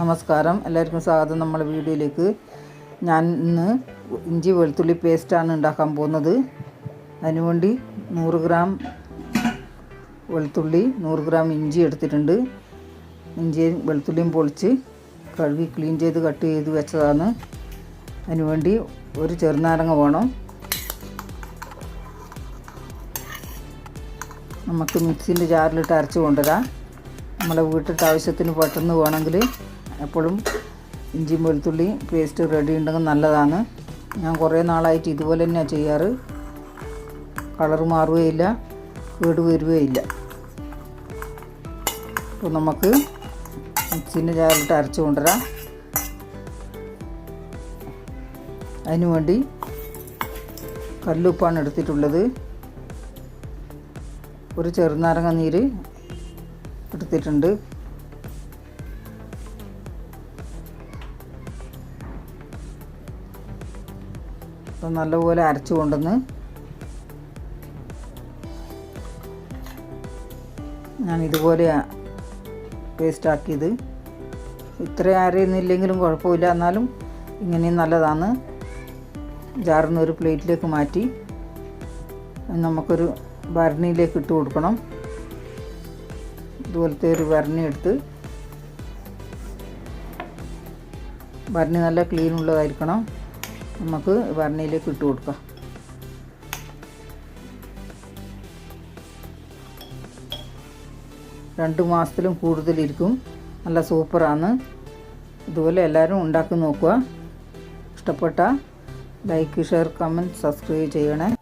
നമസ്കാരം. എല്ലാവർക്കും സ്വാഗതം. നമ്മളെ വീഡിയോയിലേക്ക് ഞാൻ ഇന്ന് ഇഞ്ചി വെളുത്തുള്ളി പേസ്റ്റാണ് ഉണ്ടാക്കാൻ പോകുന്നത്. അതിനുവേണ്ടി നൂറ് ഗ്രാം വെളുത്തുള്ളി നൂറ് ഗ്രാം ഇഞ്ചി എടുത്തിട്ടുണ്ട്. ഇഞ്ചിയും വെളുത്തുള്ളിയും പൊളിച്ച് കഴുകി ക്ലീൻ ചെയ്ത് കട്ട് ചെയ്ത് വെച്ചതാണ്. അതിനുവേണ്ടി ഒരു ചെറുനാരങ്ങ വേണം. നമുക്ക് മിക്സിന്റെ ജാറിലിട്ട് അരച്ച് കൊണ്ടുവരാം. നമ്മളെ വീട്ടിലത്തെ ആവശ്യത്തിന് പെട്ടെന്ന് വേണമെങ്കിൽ എപ്പോഴും ഇഞ്ചിയും വെളുത്തുള്ളി പേസ്റ്റ് റെഡി ഉണ്ടെങ്കിൽ നല്ലതാണ്. ഞാൻ കുറേ നാളായിട്ട് ഇതുപോലെ തന്നെയാണ് ചെയ്യാറ്. കളർ മാറുകയില്ല കേട് വരികയില്ല. അപ്പോൾ നമുക്ക് മിക്സിന്റെ ജാറിലിട്ട് അരച്ച് കൊണ്ടുവരാം. അതിനു വേണ്ടി കല്ലുപ്പാണ് എടുത്തിട്ടുള്ളത്. ഒരു ചെറുനാരങ്ങ നീര് എടുത്തിട്ടുണ്ട്. അപ്പം നല്ലപോലെ അരച്ച് കൊണ്ടുവന്ന് ഞാൻ ഇതുപോലെ പേസ്റ്റാക്കിയത്. ഇത്ര അരയുന്നില്ലെങ്കിലും കുഴപ്പമില്ല. എന്നാലും ഇങ്ങനെയും നല്ലതാണ്. ജാറിന്ന് ഒരു പ്ലേറ്റിലേക്ക് മാറ്റി നമുക്കൊരു ഭരണിയിലേക്ക് ഇട്ട് കൊടുക്കണം. ഇതുപോലത്തെ ഒരു ഭരണി എടുത്ത് ഭരണി നല്ല ക്ലീൻ ഉള്ളതായിരിക്കണം. നമുക്ക് ഭരണിയിലേക്ക് ഇട്ട് കൊടുക്കാം. രണ്ട് മാസത്തിലും കൂടുതലിരിക്കും. നല്ല സൂപ്പറാണ്. ഇതുപോലെ എല്ലാവരും ഉണ്ടാക്കി നോക്കുക. ഇഷ്ടപ്പെട്ട ലൈക്ക് ഷെയർ കമന്റ് സബ്സ്ക്രൈബ് ചെയ്യണേ.